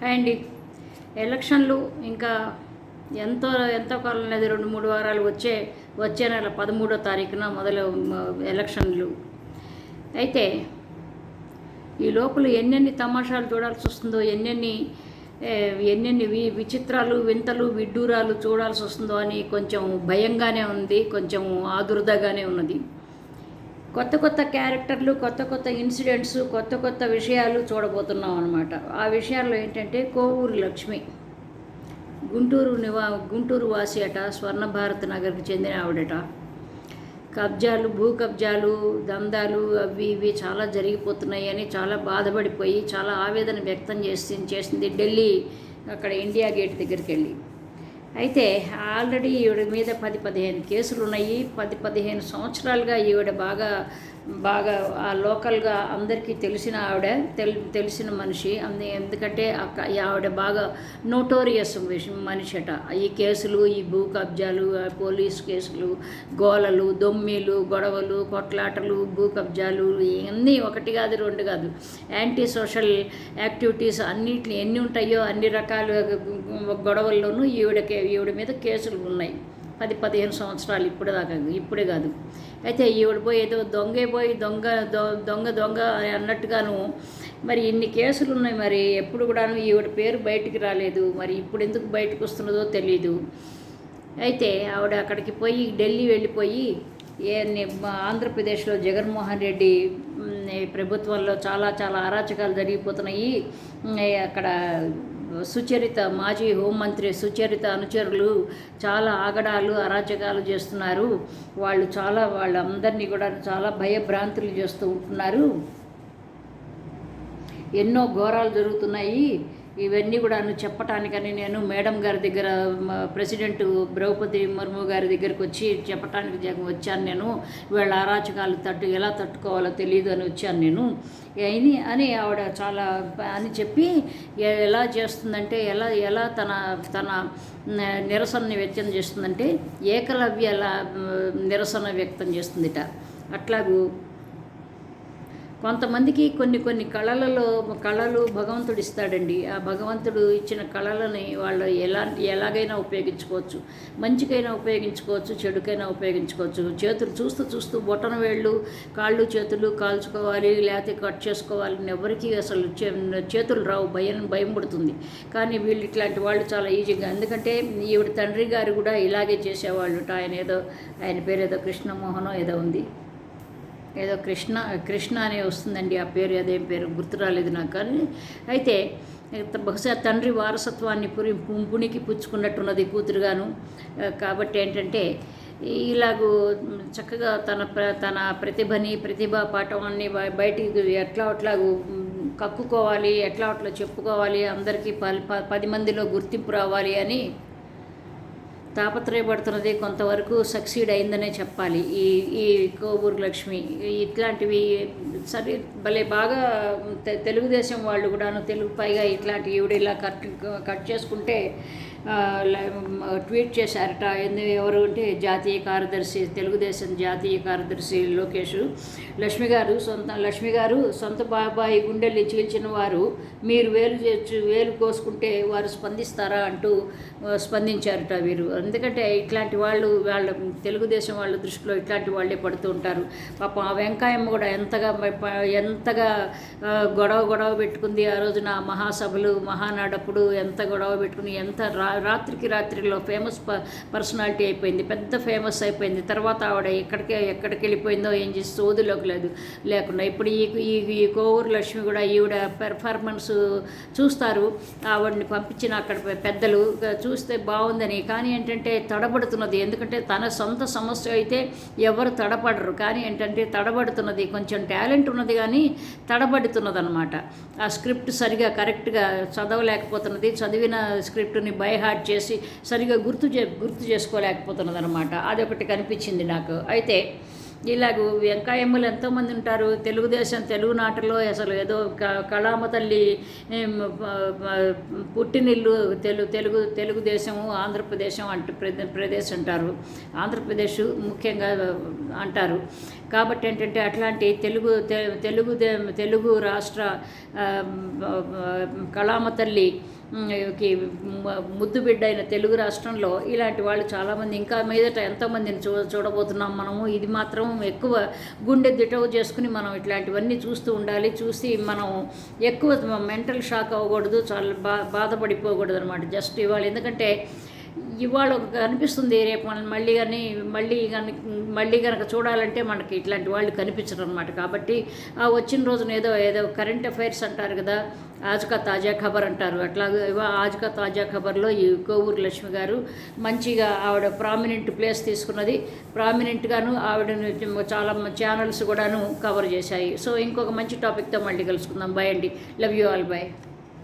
Hi అండి ఎలక్షన్లు ఇంకా ఎంతో ఎంతో కాలం లేదు రెండు మూడు వారాలు వచ్చే వచ్చే నెల పదమూడో తారీఖున మొదలు ఎలక్షన్లు. అయితే ఈ లోపల ఎన్నెన్ని తమాషాలు చూడాల్సి వస్తుందో ఎన్నెన్ని ఎన్నెన్ని వి విచిత్రాలు వింతలు విడ్డూరాలు చూడాల్సి వస్తుందో అని కొంచెం భయంగానే ఉంది కొంచెం ఆదుర్దగానే ఉన్నది. కొత్త కొత్త క్యారెక్టర్లు కొత్త కొత్త ఇన్సిడెంట్స్ కొత్త కొత్త విషయాలు చూడబోతున్నాం అనమాట ఆ విషయాల్లో ఏంటంటే కోవూరు లక్ష్మి. గుంటూరు నివా గుంటూరు వాసి అట స్వర్ణ భారత్ నగర్కి చెందిన ఆవిడట. కబ్జాలు భూ కబ్జాలు దందాలు అవి ఇవి చాలా జరిగిపోతున్నాయి అని చాలా బాధపడిపోయి చాలా ఆవేదన వ్యక్తం చేసి చేసింది ఢిల్లీ అక్కడ ఇండియా గేట్ దగ్గరికి వెళ్ళి. అయితే ఆల్రెడీ ఈవిడ మీద పది పదిహేను కేసులు ఉన్నాయి పది పదిహేను సంవత్సరాలుగా ఈవిడ బాగా బాగా ఆ లోకల్గా అందరికీ తెలిసిన ఆవిడ తెల్ తెలిసిన మనిషి. అందు ఎందుకంటే ఈ ఆవిడ బాగా నోటోరియస్ మనిషి అట ఈ కేసులు ఈ భూ కబ్జాలు పోలీస్ కేసులు గోలలు దొమ్మిలు గొడవలు కొట్లాటలు భూ కబ్జాలు ఇవన్నీ ఒకటి కాదు రెండు కాదు. యాంటీ సోషల్ యాక్టివిటీస్ అన్నిటిని ఎన్ని ఉంటాయో అన్ని రకాల గొడవల్లోనూ ఈవిడకి ఈవిడ మీద కేసులు ఉన్నాయి. పది పదిహేను సంవత్సరాలు ఇప్పుడే దాకా ఇప్పుడే కాదు. అయితే ఈవిడ పోయి ఏదో దొంగే పోయి దొంగ దొంగ దొంగ అన్నట్టుగాను మరి ఇన్ని కేసులు ఉన్నాయి మరి. ఎప్పుడు కూడాను ఈవిడ పేరు బయటికి రాలేదు. మరి ఇప్పుడు ఎందుకు బయటకు వస్తున్నదో తెలియదు అయితే ఆవిడ అక్కడికి పోయి ఢిల్లీ వెళ్ళిపోయి ఏ మా ఆంధ్రప్రదేశ్లో జగన్మోహన్ రెడ్డి ప్రభుత్వంలో చాలా చాలా అరాచకాలు జరిగిపోతున్నాయి. అక్కడ సుచరిత మాజీ హోంమంత్రి సుచరిత అనుచరులు చాలా ఆగడాలు అరాచకాలు చేస్తున్నారు. వాళ్ళు చాలా వాళ్ళందరినీ కూడా చాలా భయభ్రాంతులు చేస్తూ ఉంటున్నారు. ఎన్నో ఘోరాలు జరుగుతున్నాయి. ఇవన్నీ కూడా చెప్పటానికని నేను మేడం గారి దగ్గర ప్రెసిడెంట్ ద్రౌపది ముర్ము గారి దగ్గరికి వచ్చి చెప్పటానికి వచ్చాను నేను. వీళ్ళ అరాచకాలు తట్టు ఎలా తట్టుకోవాలో తెలియదు అని వచ్చాను నేను. అని అని ఆవిడ చాలా అని చెప్పి ఎలా చేస్తుందంటే ఎలా ఎలా తన తన నిరసనని వ్యక్తం చేస్తుందంటే ఏకలవ్య ఎలా నిరసన వ్యక్తం చేస్తుందిట. అట్లాగూ కొంతమందికి కొన్ని కొన్ని కళలలో కళలు భగవంతుడు ఇస్తాడండి ఆ భగవంతుడు ఇచ్చిన కళలని వాళ్ళు ఎలాంటి ఎలాగైనా ఉపయోగించుకోవచ్చు. మంచికైనా ఉపయోగించుకోవచ్చు చెడుకైనా ఉపయోగించుకోవచ్చు. చేతులు చూస్తూ చూస్తూ బొటన వేళ్ళు కాళ్ళు చేతులు కాల్చుకోవాలి లేకపోతే కట్ చేసుకోవాలి ఎవరికి అసలు చే- చేతులు రావు. భయం భయం పడుతుంది. కానీ వీళ్ళు ఇట్లాంటి వాళ్ళు చాలా ఈజీగా. ఎందుకంటే ఈవిడ తండ్రి గారు కూడా ఇలాగే చేసేవాళ్ళు ఆయన ఏదో ఆయన పేరు ఏదో కృష్ణమోహనో ఏదో ఉంది. ఏదో కృష్ణ కృష్ణ అనే వస్తుందండి ఆ పేరు అదేం పేరు గుర్తు రాలేదు నాకు కానీ అయితే బహుశా తండ్రి వారసత్వాన్ని పురి పుంపునికి పుచ్చుకున్నట్టున్నది కూతురుగాను. కాబట్టి ఏంటంటే ఇలాగూ చక్కగా తన ప్ర తన ప్రతిభని ప్రతిభా పాఠవాన్ని బయటికి ఎట్లా అట్లాగూ కక్కుకోవాలి ఎట్లా అట్లా చెప్పుకోవాలి అందరికీ ప- ప- పది మందిలో గుర్తింపు రావాలి అని తాపత్రయపడుతున్నది కొంతవరకు సక్సీడ్ అయిందనే చెప్పాలి. ఈ ఈ కోవూరు లక్ష్మి ఇట్లాంటివి సరే భలే బాగా తెలుగుదేశం వాళ్ళు కూడాను తెలుగు పైగా ఇట్లాంటి ఈవిడ ఇలా కట్ కట్ చేసుకుంటే ట్వీట్ చేశారట. ఎందు ఎవరు అంటే జాతీయ కార్యదర్శి తెలుగుదేశం జాతీయ కార్యదర్శి లోకేష్ లక్ష్మి గారు. సొంత లక్ష్మి గారు సొంత బాబాయి గుండెల్ని చీల్చిన వారు మీరు వేలు చేర్చు వేలు కోసుకుంటే వారు స్పందిస్తారా అంటూ స్పందించారట వీరు. ఎందుకంటే ఇట్లాంటి వాళ్ళు వాళ్ళ తెలుగుదేశం వాళ్ళ దృష్టిలో ఇట్లాంటి వాళ్ళే పడుతూ ఉంటారు. పాపం ఆ వెంకాయమ్మ కూడా ఎంతగా ఎంతగా గొడవ గొడవ పెట్టుకుంది ఆ రోజున. మహాసభలు మహానాడప్పుడు ఎంత గొడవ పెట్టుకుని ఎంత రా రాత్రికి రాత్రిలో ఫేమస్ ప పర్సనాలిటీ అయిపోయింది. పెద్ద ఫేమస్ అయిపోయింది. తర్వాత ఆవిడ ఎక్కడికి ఎక్కడికి వెళ్ళిపోయిందో ఏం చేసి సోదులోకి లేదు లేకుండా. ఇప్పుడు ఈ ఈ ఈ కోవూరు లక్ష్మి కూడా ఈవిడ పెర్ఫార్మెన్స్ చూస్తారు. ఆవిడని పంపించిన అక్కడ పెద్దలు చూస్తే బాగుందని. కానీ ఏంటంటే తడబడుతున్నది. ఎందుకంటే తన సొంత సమస్య అయితే ఎవరు తడపడరు. కానీ ఏంటంటే తడబడుతున్నది. కొంచెం టాలెంట్ ఉన్నది కానీ తడబడుతున్నది అనమాట ఆ స్క్రిప్ట్ సరిగా కరెక్ట్గా చదవలేకపోతున్నది. చదివిన స్క్రిప్ట్ని బై హార్ట్ చేసి సరిగా గుర్తు చే గుర్తు చేసుకోలేకపోతున్నది అనమాట అదొకటి కనిపించింది నాకు. అయితే ఇలాగ వెంకాయమ్మలు ఎంతోమంది ఉంటారు. తెలుగుదేశం తెలుగు నాటలో అసలు ఏదో క- కళామ తల్లి పుట్టినిల్లు తెలు తెలుగు తెలుగుదేశము ఆంధ్రప్రదేశం అంటూ ప్రదే- ప్రదేశ్ అంటారు. ఆంధ్రప్రదేశ్ ముఖ్యంగా అంటారు. కాబట్టి ఏంటంటే అట్లాంటి తెలుగు తెలుగు దే- తెలుగు రాష్ట్ర కళామతల్లి కళామ తల్లి ముద్దు బిడ్డ అయిన తెలుగు రాష్ట్రంలో ఇలాంటి వాళ్ళు చాలామంది ఇంకా మీదట ఎంతోమందిని చూ చూడబోతున్నాం మనము. ఇది మాత్రం ఎక్కువ గుండె దిటవు చేసుకుని మనం ఇట్లాంటివన్నీ చూస్తూ ఉండాలి. చూసి మనం ఎక్కువ మెంటల్ షాక్ అవ్వకూడదు. చాలా బా బాధపడిపోకూడదు అనమాట జస్ట్ ఇవాళ ఎందుకంటే ఇవాళ ఒక కనిపిస్తుంది రేపు మనం మళ్ళీ కానీ మళ్ళీ కానీ మళ్ళీ కనుక చూడాలంటే మనకి ఇట్లాంటి వాళ్ళు కనిపించరు అనమాట కాబట్టి ఆ వచ్చిన రోజున ఏదో ఏదో కరెంట్ అఫైర్స్ అంటారు కదా ఆజ్కా తాజా ఖబర్ అంటారు. అట్లా ఆజుకా ఆజ్కా తాజా ఖబర్లో ఈ కోవూరు లక్ష్మి గారు మంచిగా ఆవిడ ప్రామినెంట్ ప్లేస్ తీసుకున్నది. ప్రామినెంట్గాను ఆవిడను చాలా ఛానల్స్ కూడాను కవర్ చేశాయి. సో ఇంకొక మంచి టాపిక్తో మళ్ళీ కలుసుకుందాం. బాయ్ అండి. Love you all bye